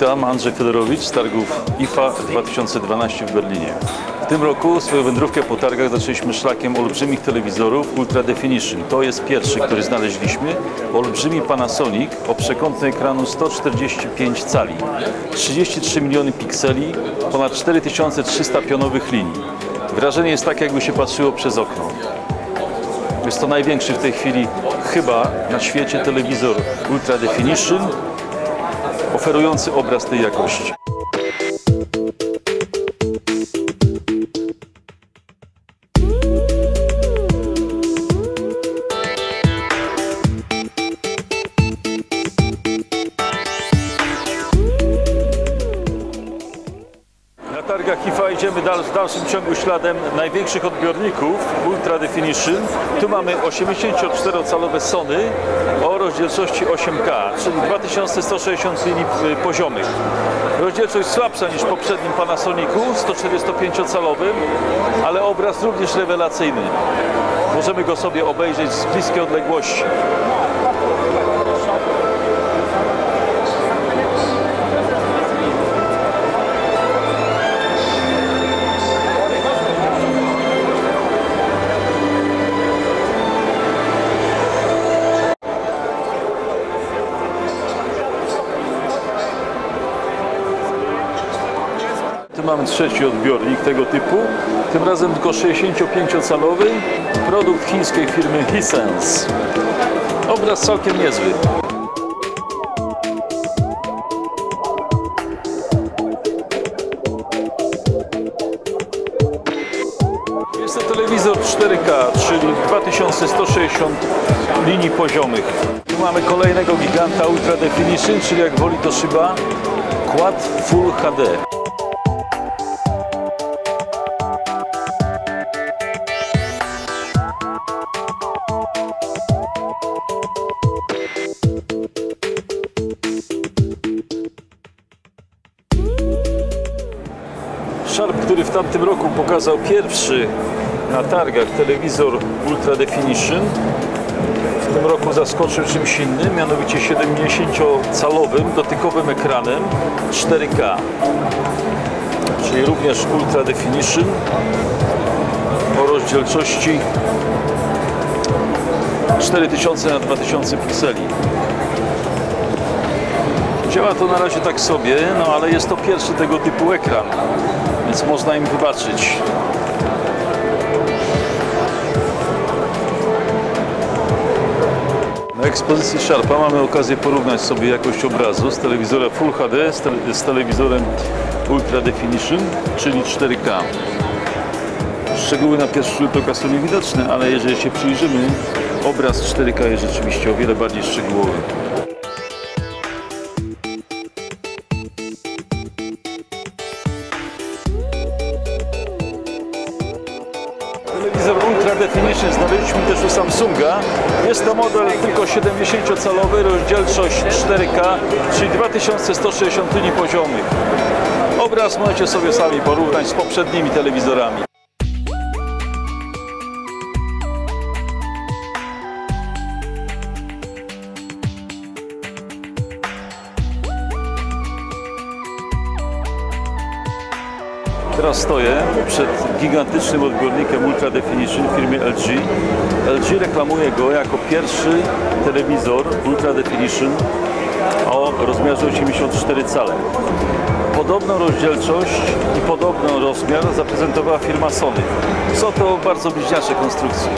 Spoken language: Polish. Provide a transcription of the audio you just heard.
Witam, Andrzej Fedorowicz z targów IFA 2012 w Berlinie. W tym roku swoją wędrówkę po targach zaczęliśmy szlakiem olbrzymich telewizorów Ultra Definition. To jest pierwszy, który znaleźliśmy. Olbrzymi Panasonic o przekątnym ekranu 145 cali, 33 miliony pikseli, ponad 4300 pionowych linii. Wrażenie jest takie, jakby się patrzyło przez okno. Jest to największy w tej chwili chyba na świecie telewizor Ultra Definition oferujący obraz tej jakości. IFA idziemy dal, w dalszym ciągu śladem największych odbiorników Ultra Definition. Tu mamy 84-calowe Sony o rozdzielczości 8K, czyli 2160 linii y, poziomych. Rozdzielczość słabsza niż w poprzednim Panasonicu 145-calowym, ale obraz również rewelacyjny. Możemy go sobie obejrzeć z bliskiej odległości. Tu mamy trzeci odbiornik tego typu, tym razem tylko 65-calowy, produkt chińskiej firmy Hisense. Obraz całkiem niezły. Jest to telewizor 4K, czyli 2160 linii poziomych. Tu mamy kolejnego giganta Ultra Definition, czyli jak woli to szyba Quad Full HD. Który w tamtym roku pokazał pierwszy na targach telewizor Ultra Definition, w tym roku zaskoczył czymś innym, mianowicie 70-calowym dotykowym ekranem 4K, czyli również Ultra Definition o rozdzielczości 4000 na 2000 pikseli. Działa to na razie tak sobie, no ale jest to pierwszy tego typu ekran, więc można im wybaczyć. Na ekspozycji Sharpa mamy okazję porównać sobie jakość obrazu z telewizora Full HD z, tele, z telewizorem Ultra Definition, czyli 4K. Szczegóły na pierwszy rzut oka są niewidoczne, ale jeżeli się przyjrzymy, obraz 4K jest rzeczywiście o wiele bardziej szczegółowy. Definition znaleźliśmy też u Samsunga. Jest to model tylko 70-calowy, rozdzielczość 4K, czyli 2160 linii poziomych. Obraz możecie sobie sami porównać z poprzednimi telewizorami. Teraz stoję przed gigantycznym odbiornikiem Ultra Definition w firmie LG. LG reklamuje go jako pierwszy telewizor Ultra Definition o rozmiarze 84 cale. Podobną rozdzielczość i podobny rozmiar zaprezentowała firma Sony. Są to bardzo bliźniacze konstrukcje.